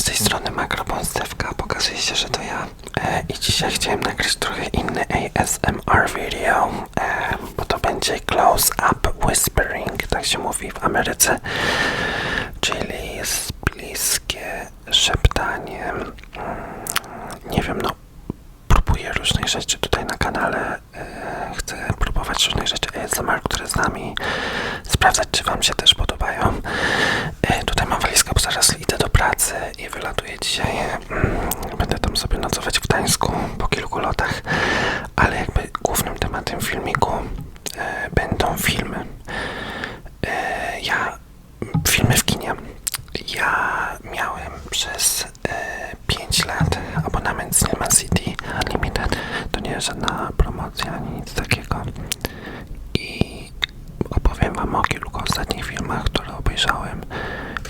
z tej strony Makrobonstewka, pokazuje się, że to ja. E, i dzisiaj chciałem nagrać trochę inny ASMR video, e, bo to będzie Close Up Whispering, tak się mówi w Ameryce, czyli jest bliskie szeptanie, mm, nie wiem, no próbuję różnych rzeczy tutaj na kanale. E, chcę próbować różnych rzeczy ASMR, które znam i sprawdzać, czy Wam się też podobają. E, tutaj mam walizkę, bo zaraz idę do pracy i wylatuję dzisiaj. Mm, Będę tam sobie nocować w Gdańsku po kilku lotach, ale jakby głównym tematem filmiku e, będą filmy. E, ja filmy w kinie. Ja miałem przez e, 5 lat abonament Cinema City Unlimited. To nie jest żadna promocja ani nic takiego. I opowiem Wam o kilku ostatnich filmach, które obejrzałem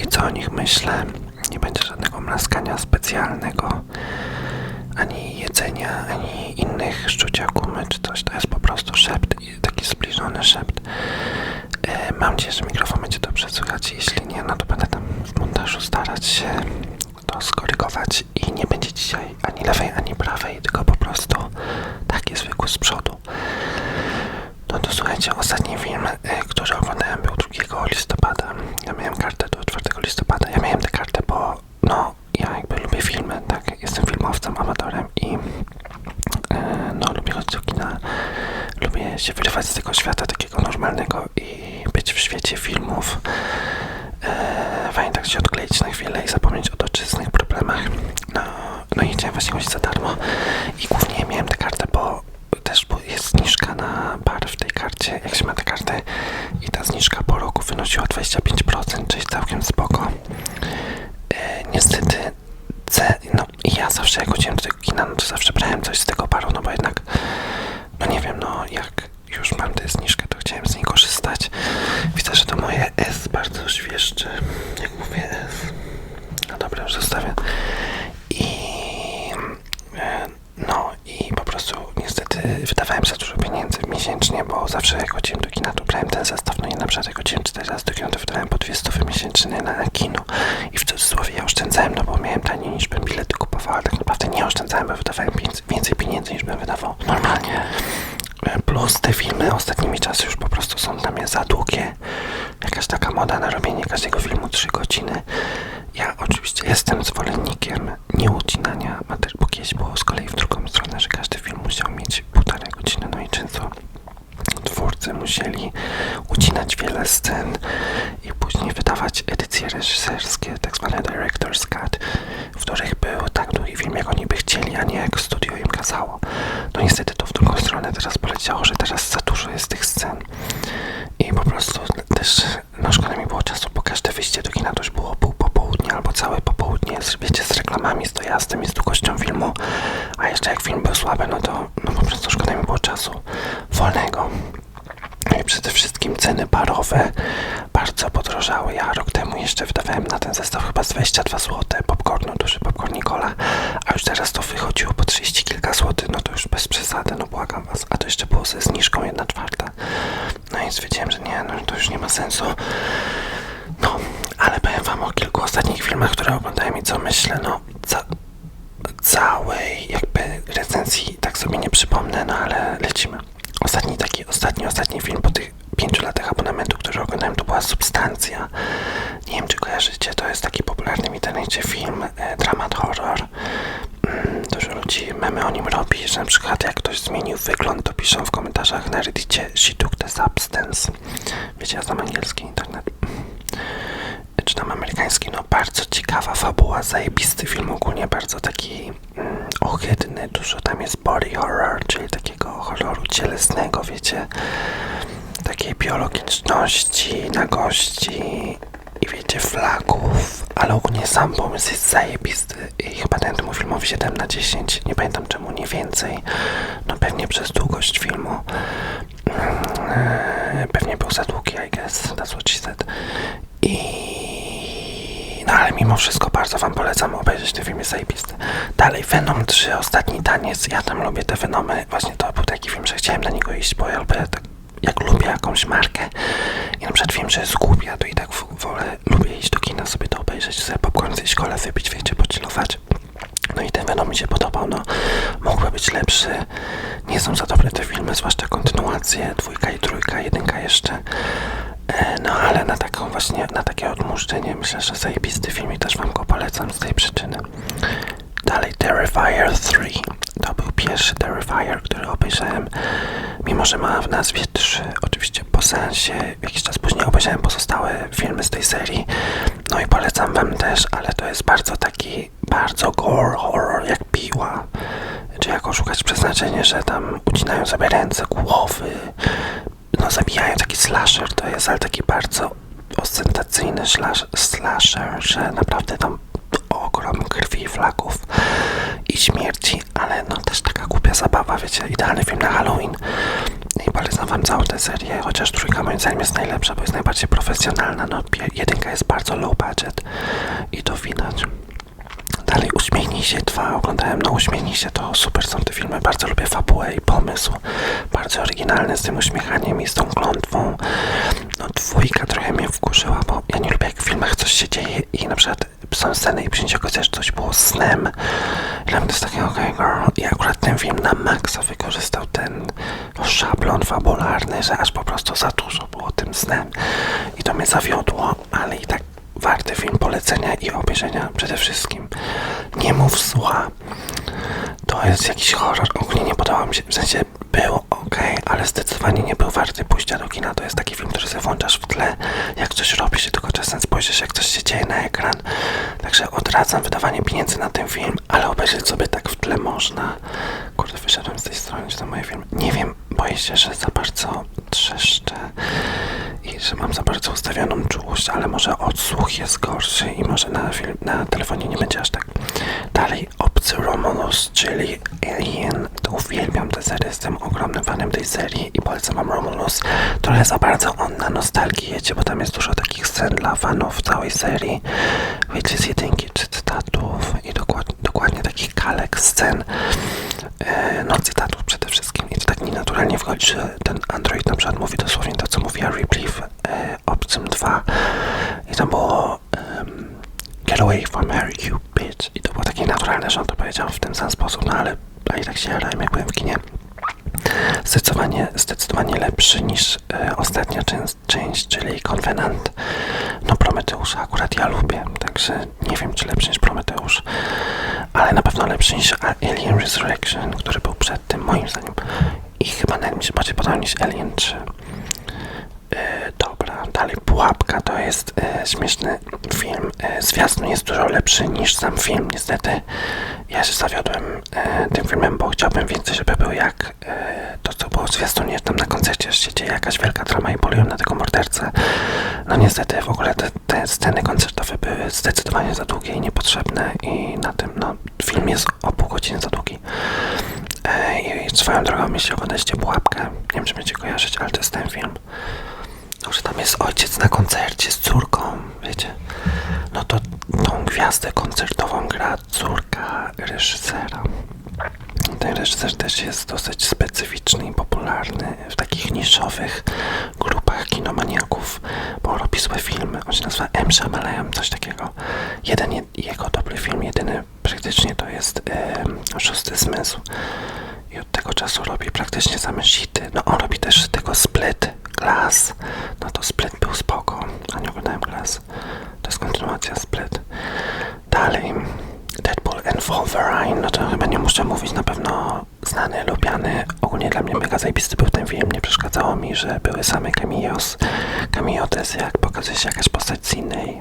i co o nich myślę. Nie będzie żadnego mlaskania specjalnego, ani jedzenia, ani innych gumy czy coś. To jest po prostu szept, i taki zbliżony szept. E, mam nadzieję, że mikrofon będzie dobrze słychać. Jeśli nie, no to będę tam w montażu starać się to skorygować i nie będzie dzisiaj ani lewej, ani prawej, tylko po prostu taki zwykły z przodu. No to słuchajcie, ostatni film, y, który oglądałem był 2 listopada. Ja miałem kartę do 4 listopada. Ja miałem tę kartę, bo no, ja jakby lubię filmy, tak? Jestem filmowcem, amatorem i e, no, lubię chodzić do kina. Lubię się wyrywać z tego świata takiego normalnego i być w świecie filmów. E, fajnie tak się odkleić na chwilę i zapomnieć o doczesnych problemach. No, no i chciałem właśnie chodzić za darmo i głównie miałem tę kartę, bo też bu- jest zniżka na bar w tej karcie, jak się ma tę kartę i ta zniżka po roku wynosiła 25%, czyli całkiem spoko. E, niestety C, no i ja zawsze jak chodziłem do tego kina, no to zawsze brałem coś z tego baru, no bo jednak, no nie wiem, no jak już mam tę zniżkę, to chciałem z niej korzystać. Widzę, że to moje S bardzo świeżcze, jak mówię. No dobra, już zostawię. I e, no i po prostu niestety wydawałem za dużo pieniędzy miesięcznie, bo zawsze jak chodziłem do kina, to brałem ten zestaw, no i na przykład jak chodziłem 4 razy do kina, to wydawałem po 200 miesięcznie na kino. I w cudzysłowie ja oszczędzałem, no bo miałem taniej niż bym bilety kupował, ale tak naprawdę nie oszczędzałem, bo wydawałem pieniędzy- więcej pieniędzy niż bym wydawał normalnie. E, Plus te filmy ostatnimi czasy już po prostu są dla mnie za długie. Jakaś taka moda na robienie każdego filmu 3 godziny. Ja oczywiście jestem zwolennikiem nieucinania materiału, bo kiedyś było z kolei w drugą stronę, że każdy film musiał mieć półtorej godziny, no i często twórcy musieli ucinać wiele scen i później wydawać edycje reżyserskie, tak zwane director's cut, w których był tak długi film, jak oni by chcieli, a nie jak studio im kazało. No niestety to w drugą stronę teraz poleciało, że teraz za dużo jest tych scen i po prostu też no szkoda mi było czasu, bo każde wyjście do kina to już było pół popołudnia albo całe popołudnie, z, wiecie, z reklamami, z dojazdem i z długością filmu, jak film był słaby, no to no po prostu szkoda mi było czasu wolnego. No i przede wszystkim ceny barowe bardzo podrożały. Ja rok temu jeszcze wydawałem na ten zestaw chyba z 22 zł popcornu, duży popcorn Nikola, a już teraz to wychodziło po 30 kilka złotych, no to już bez przesady, no błagam was. A to jeszcze było ze zniżką 1 czwarta. No i stwierdziłem, że nie, no to już nie ma sensu. No, ale powiem wam o kilku ostatnich filmach, które oglądałem i co myślę, no ca całej jakby recenzji tak sobie nie przypomnę, no ale lecimy. Ostatni taki, ostatni, ostatni film po tych pięciu latach abonamentu, który oglądałem, to była Substancja. Nie wiem, czy kojarzycie, to jest taki popularny w internecie film, e, dramat horror. Mm, dużo ludzi memy o nim robi, że na przykład jak ktoś zmienił wygląd, to piszą w komentarzach na reddicie She took the substance. Wiecie, ja znam angielski internet czy tam amerykański, no bardzo ciekawa fabuła, zajebisty film ogólnie, bardzo taki mm, ohydny, dużo tam jest body horror, czyli takiego horroru cielesnego, wiecie, takiej biologiczności, nagości i wiecie, flaków, ale ogólnie sam pomysł jest zajebisty i chyba dałem temu filmowi 7 na 10, nie pamiętam czemu, nie więcej, no pewnie przez długość filmu, Mm, pewnie był za długi, I guess, that's what she said. I... No ale mimo wszystko bardzo wam polecam obejrzeć ten film, jest zajebisty. Dalej, Venom 3, Ostatni Taniec, ja tam lubię te Venomy, właśnie to był taki film, że chciałem na niego iść, bo ja lubię tak jak lubię jakąś markę i na przykład wiem, że jest głupia, to i tak wolę, lubię iść do kina sobie to obejrzeć, sobie popcorn zjeść, kole wypić, wiecie, pochillować. No i ten Venom mi się podobał, no mógłby być lepszy. Nie są za dobre te filmy, zwłaszcza kontynuacje, dwójka i trójka, jedynka jeszcze. E, No ale na taką właśnie, na takie odmuszczenie myślę, że zajebisty film i też wam go polecam z tej przyczyny. Dalej Terrifier 3. To był pierwszy Terrifier, który obejrzałem, mimo że ma w nazwie 3. Oczywiście po seansie, jakiś czas później obejrzałem pozostałe filmy z tej serii. No i polecam wam też, ale to jest bardzo taki, bardzo gore horror, jak piła. Czy jak oszukać przeznaczenie, że tam ucinają sobie ręce, głowy, no zabijają taki slasher to jest, ale taki bardzo ostentacyjny slash, slasher, że naprawdę tam ogrom krwi, flaków i śmierci, ale no też taka głupia zabawa, wiecie, idealny film na Halloween i polecam wam całą tę serię, chociaż trójka moim zdaniem jest najlepsza, bo jest najbardziej profesjonalna, no jedynka jest bardzo low budget i to widać. Dalej Uśmiechnij się 2 oglądałem, no Uśmiechnij się to super są te filmy, bardzo lubię fabułę i pomysł, bardzo oryginalny z tym uśmiechaniem i z tą klątwą. No dwójka trochę mnie wkurzyła, bo ja nie lubię jak w filmach coś się dzieje i na przykład są sceny i przyjdzie okazja, że coś było snem. I dla mnie to jest takie okej girl. I akurat ten film na maksa wykorzystał ten szablon fabularny, że aż po prostu za dużo było tym snem. I to mnie zawiodło, ale i tak warty film polecenia i obejrzenia przede wszystkim. Nie mów zła. To jest jakiś horror. Ogólnie nie podobał mi się. W sensie był ok, ale zdecydowanie nie był warty pójścia do kina. To jest taki film, który sobie włączasz w tle, jak coś robi się, tylko czasem spojrzysz, jak coś się dzieje na ekran. Także odradzam wydawanie pieniędzy na ten film, ale obejrzeć sobie tak w tle można. Kurde, wyszedłem z tej strony, czy to moje filmy. Nie wiem, boję się, że za bardzo trzeszczę i że mam za bardzo ustawioną czułość, ale może odsłuch jest gorszy i może na, film, na telefonie nie będzie aż tak. Dalej, Obcy Romulus, czyli Alien. To uwielbiam tę serię, jestem ogromnym fanem tej serii i polecam wam Romulus. Trochę za bardzo on na nostalgii jedzie, bo tam jest dużo takich scen dla fanów całej serii, wiecie, z jedynki czy cytatów i dokładnie, dokładnie takich kalek scen. E, no cytatów przede wszystkim. I to tak nienaturalnie wchodzi, że ten Android na przykład mówi dosłownie to, co mówiła Ripley w e, Obcym 2 i tam było Get away from her, you bitch. I to było takie naturalne, że on to powiedział w ten sam sposób, no ale i tak się jarałem, jak byłem w kinie zdecydowanie, zdecydowanie lepszy niż e, ostatnia część, część, czyli Konwenant. No Prometeusza akurat ja lubię, także nie wiem czy lepszy niż Prometeusz, ale na pewno lepszy niż Alien Resurrection, który był przed tym moim zdaniem i chyba nawet mi się bardziej podobał niż Alien 3. E, dobra, dalej Pułapka to jest e, śmieszny film. E, zwiastun jest dużo lepszy niż sam film, niestety. Ja się zawiodłem e, tym filmem, bo chciałbym więcej, żeby był jak e, to, co było w zwiastunie. Tam na koncercie się dzieje jakaś wielka drama i polują na tego mordercę. No niestety w ogóle te, te sceny koncertowe były zdecydowanie za długie i niepotrzebne i na tym, no, film jest o pół godziny za długi. E, I swoją drogą, jeśli oglądacie Pułapkę, nie wiem, czy będziecie kojarzyć, ale to jest ten film. Jest ojciec na koncercie z córką, wiecie. No to tą gwiazdę koncertową gra córka reżysera. Ten reżyser też jest dosyć specyficzny i popularny w takich niszowych grupach kinomaniaków, bo robi złe filmy. On się nazywa M. Shyamalan, coś takiego. Jeden je, jego dobry film, jedyny praktycznie to jest e, Szósty Zmysł. I od tego czasu robi praktycznie same shity. No on robi też tego Split, Glass. No to Split był spoko, a nie oglądałem Glass. To jest kontynuacja Split. Dalej, Deadpool and Wolverine, no to chyba nie muszę mówić, na pewno znany, lubiany. Ogólnie dla mnie mega zajebisty był ten film, nie przeszkadzało mi, że były same cameos. Cameo to jest jak pokazuje się jakaś postać z innej,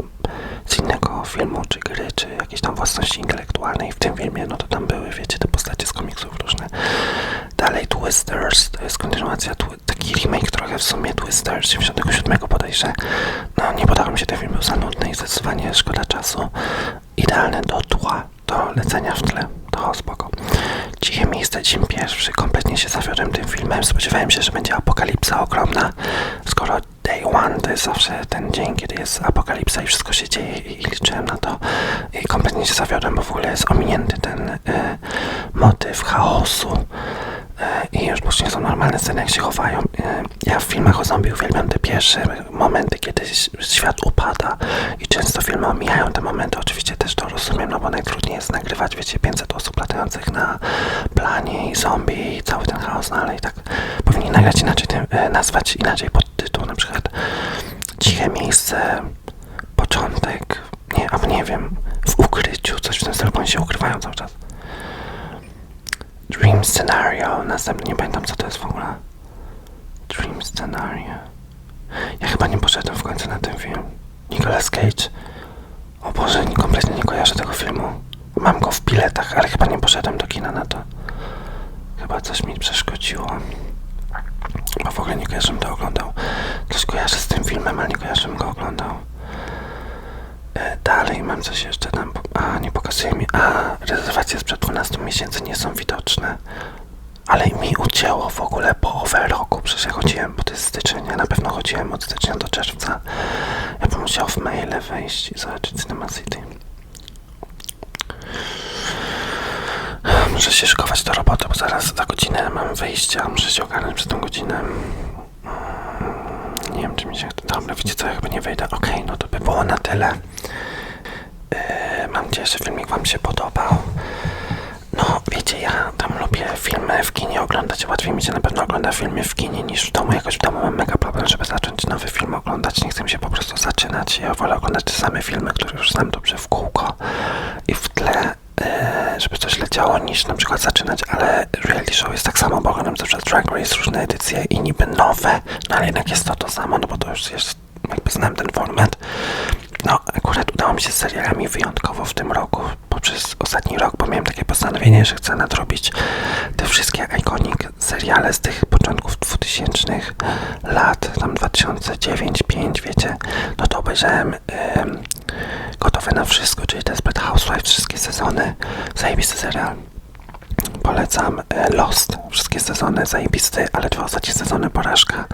z innego filmu, czy gry, czy jakiejś tam własności intelektualnej. W tym filmie, no to tam były, wiecie, te postacie z komiksów różne. Dalej Twisters, to jest kontynuacja, taki remake trochę w sumie Twisters 97 bodajże. No nie podobał mi się ten film, był za nudny i zdecydowanie szkoda czasu. Idealne do tła, do lecenia w tle, to spoko. Ciche miejsce, dzień pierwszy, kompletnie się zawiodłem tym filmem, spodziewałem się, że będzie apokalipsa ogromna, skoro day one to jest zawsze ten dzień, kiedy jest apokalipsa i wszystko się dzieje i, i liczyłem na to i kompletnie się zawiodłem, bo w ogóle jest ominięty ten e, motyw chaosu i już później są normalne sceny, jak się chowają. E, Ja w filmach o zombie uwielbiam te pierwsze momenty, kiedy świat upada i często filmy omijają te momenty. Oczywiście też to rozumiem, no bo najtrudniej jest nagrywać, wiecie, 500 osób latających na planie i zombie i cały ten chaos, no ale i tak powinni nagrać inaczej, e, nazwać inaczej podtytuł, na przykład ciche miejsce, początek, nie, albo nie wiem, w ukryciu, coś w tym stylu, bo oni się ukrywają cały czas. Dream Scenario, następnie nie pamiętam co to jest w ogóle. Dream Scenario. Ja chyba nie poszedłem w końcu na ten film. Nicolas Cage. O Boże, nie, kompletnie nie kojarzę tego filmu. Mam go w biletach, ale chyba nie poszedłem do kina na to. Chyba coś mi przeszkodziło. Bo w ogóle nie kojarzę, żebym to oglądał. Coś kojarzę z tym filmem, ale nie kojarzę, żebym go oglądał. Dalej mam coś jeszcze tam. A, nie pokazuje mi. A, rezerwacje sprzed 12 miesięcy nie są widoczne. Ale mi ucięło w ogóle połowę roku. Przecież ja chodziłem, bo to jest styczeń. Ja na pewno chodziłem od stycznia do czerwca. Ja bym musiał w maile wejść i zobaczyć Cinema City. Muszę się szykować do roboty, bo zaraz za godzinę mam wyjście, a muszę się ogarnąć przez tą godzinę. Nie wiem, czy mi się... Dobra, wiecie co, ja nie wejdę. Okej, no to by było na tyle. Yy, mam nadzieję, że filmik wam się podobał. No, wiecie, ja tam lubię filmy w kinie oglądać. Łatwiej mi się na pewno ogląda filmy w kinie niż w domu. Jakoś w domu mam mega problem, żeby zacząć nowy film oglądać. Nie chcę mi się po prostu zaczynać. Ja wolę oglądać te same filmy, które już znam dobrze w kółko i w tle, e, żeby coś leciało, niż na przykład zaczynać. Ale reality show jest tak samo, bo oglądam zawsze Drag Race, różne edycje i niby nowe, no ale jednak jest to to samo, no bo to już jest, jakby znam ten format. No, akurat udało mi się z serialami wyjątkowo w tym roku, poprzez ostatni rok, bo miałem takie postanowienie, że chcę nadrobić te wszystkie iconic seriale z tych początków 2000 lat, tam 2009, 5, wiecie, no to obejrzałem em, Gotowe na wszystko, czyli Desperate Housewives, wszystkie sezony, zajebisty serial. Polecam e, Lost, wszystkie sezony zajebisty, ale dwa ostatnie sezony porażka.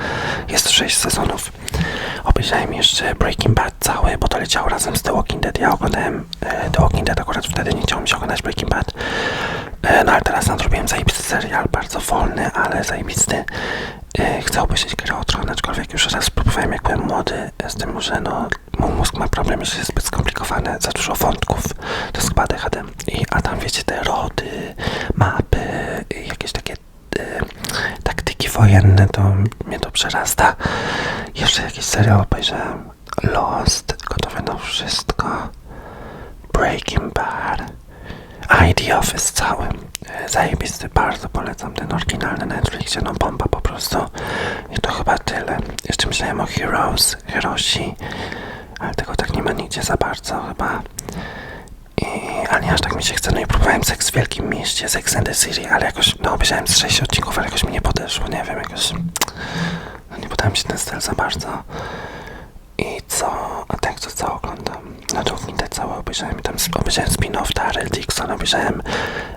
Jest sześć sezonów. Obejrzałem jeszcze Breaking Bad cały, bo to leciało razem z The Walking Dead. Ja oglądałem e, The Walking Dead akurat wtedy, nie chciało mi się oglądać Breaking Bad. E, no ale teraz nadrobiłem zajebisty serial, bardzo wolny, ale zajebisty. Chcę obejrzeć Grę o Tron, aczkolwiek już raz próbowałem jak byłem młody, e, z tym, że no, mój mózg ma problem, że jest zbyt skomplikowane, za dużo wątków, to jest chyba ADHD. I, a tam wiecie, te rody, mapy, jakieś takie e, taktyki wojenne, to mnie to przerasta. Jeszcze jakiś serial obejrzałem, Lost, gotowe na wszystko, Breaking Bad, ID Office całym. E, Zajebisty, bardzo polecam ten oryginalny Netflixie, no bomba po prostu. I to chyba tyle. Jeszcze myślałem o Heroes, Herosi, ale tego tak nie ma nigdzie za bardzo chyba. I, ale nie aż tak mi się chce, no i próbowałem Seks w Wielkim Mieście, Sex and the City, ale jakoś, no obejrzałem z 6 odcinków, ale jakoś mi nie podeszło, nie wiem, jakoś, no nie podał mi się ten styl za bardzo. I co? A tak co oglądam? No obejrzałem. Tam obejrzałem spin-off Daryl Dixon, obejrzałem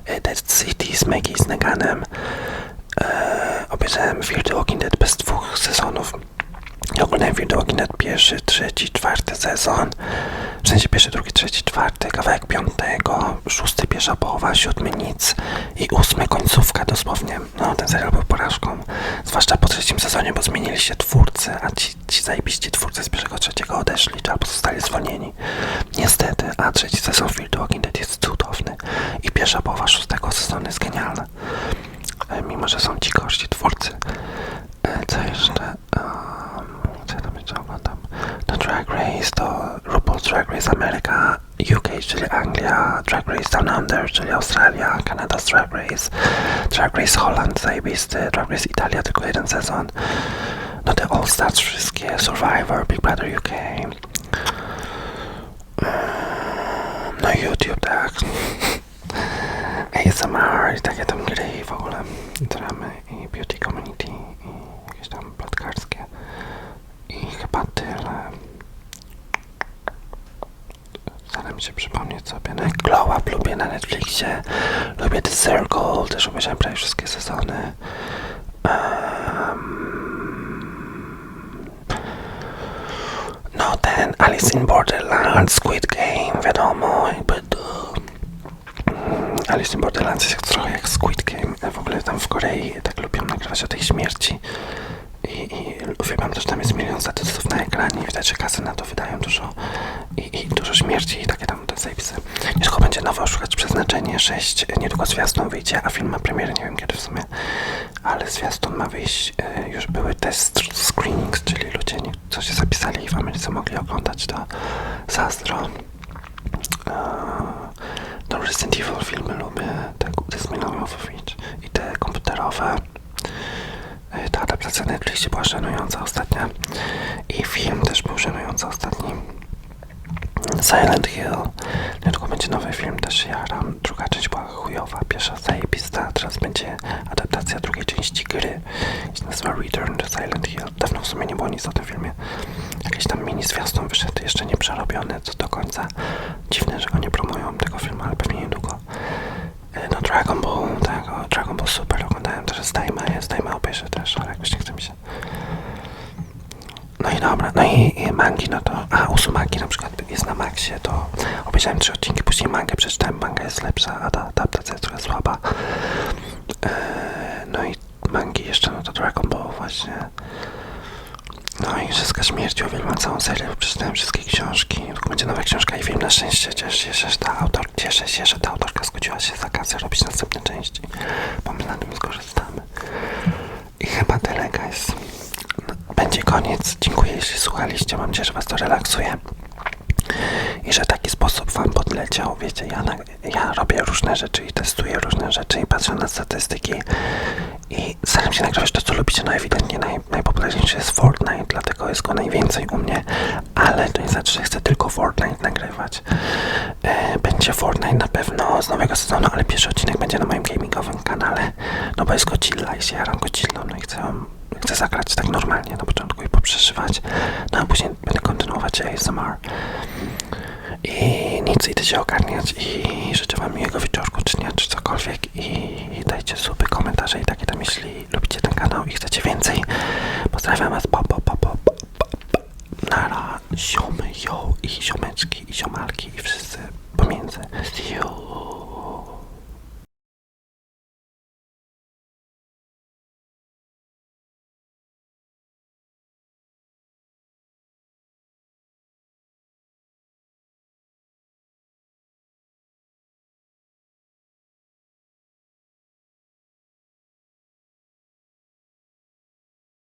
e, Dead City z Maggie z Neganem. E, obejrzałem Fear the Walking Dead bez dwóch sezonów. Ja oglądałem pierwszy, trzeci, czwarty sezon. W sensie pierwszy, drugi, trzeci, czwarty, kawałek piątego, szósty, pierwsza połowa, siódmy nic i ósmy końcówka dosłownie. No ten serial był porażką. Zwłaszcza po trzecim sezonie, bo zmienili się twórcy, a ci, ci zajebiści twórcy z pierwszego, trzeciego odeszli, czy albo zostali zwolnieni. Niestety, a trzeci sezon the Walking Dead jest cudowny i pierwsza połowa szóstego sezonu jest genialna. E, Mimo, że są ci gości twórcy. E, Co jeszcze? Um, co ja tam jeszcze oglądam? To Drag Race, to RuPaul's Drag Race Ameryka, UK, czyli Anglia, Drag Race Down Under, czyli Australia, Canada's Drag Race, Drag Race Holland, zajebisty, Drag Race Italia, tylko jeden sezon. No te All Stars wszystkie, Survivor, Big Brother UK. No YouTube, tak. ASMR i takie tam gry i w ogóle dramy i beauty community i jakieś tam plotkarskie i chyba tyle. Staram się przypomnieć sobie. No, Glow Up lubię na Netflixie. Lubię The Circle, też obejrzałem prawie wszystkie sezony. no ten Alice in Borderland, Squid Game, wiadomo, jakby to Alice in Borderlands jest trochę jak Squid Game. W ogóle tam w Korei tak lubią nagrywać o tej śmierci. Uwielbiam też, tam jest milion statystów na ekranie i widać, że kasy na to wydają dużo i, i dużo śmierci i takie tam te zapisy. Niedługo będzie nowe Oszukać Przeznaczenie 6, niedługo zwiastun wyjdzie, a film ma premierę, nie wiem kiedy w sumie, ale zwiastun ma wyjść, e, już były test screenings, czyli ludzie, co się zapisali i w Ameryce mogli oglądać, to zazdro. To Resident Evil filmy lubię, te, te z i te komputerowe. Ta adaptacja Netflixie była żenująca ostatnia i film też był żenujący ostatni. Silent Hill. Niedługo będzie nowy film, też się jaram. Druga część była chujowa, pierwsza zajebista, teraz będzie adaptacja drugiej części gry. Się nazywa Return to Silent Hill. Dawno w sumie nie było nic o tym filmie. Jakiś tam mini zwiastun wyszedł, jeszcze nie przerobiony co do końca. Dziwne, że go nie promują tego filmu, ale pewnie niedługo. Dragon Ball, tak, o, Dragon Ball Super oglądałem też z Dajma, jest Dajma obejrzę też, ale jakoś nie chce mi się. No i dobra, no i, i mangi, no to, a Usumaki na przykład jest na Maxie, to obejrzałem trzy odcinki, później mangę przeczytałem, manga jest lepsza, a ta adaptacja jest trochę słaba. Eee, no i mangi jeszcze, no to Dragon Ball właśnie. I Wszystka Śmierci, uwielbiam całą serię, przeczytałem wszystkie książki, będzie nowa książka i film na szczęście, cieszę się, że ta, autor, cieszę się, że ta autorka zgodziła się za kasę robić następne części, bo my na tym skorzystamy. I chyba tyle, guys. Będzie koniec. Dziękuję, jeśli słuchaliście. Mam nadzieję, że Was to relaksuje. Sposób Wam podleciał. Wiecie, ja, na, ja robię różne rzeczy i testuję różne rzeczy i patrzę na statystyki i staram się nagrywać to, co lubicie. No ewidentnie naj, najpopularniejszy jest Fortnite, dlatego jest go najwięcej u mnie, ale to nie znaczy, że chcę tylko Fortnite nagrywać. E, będzie Fortnite na pewno z nowego sezonu, ale pierwszy odcinek będzie na moim gamingowym kanale, no bo jest Godzilla i się jaram Godzillą, no i chcę Chcę zagrać tak normalnie na początku i poprzeżywać, no a później będę kontynuować ASMR. I nic, idę się ogarniać i życzę wam miłego wieczorku, czy dnia, czy cokolwiek i dajcie suby, komentarze i takie tam, jeśli lubicie ten kanał i chcecie więcej. Pozdrawiam was, pa, pa, pa, pa, pa, pa. Nara, ziomy, jo i ziomeczki i ziomalki i wszyscy pomiędzy. See you.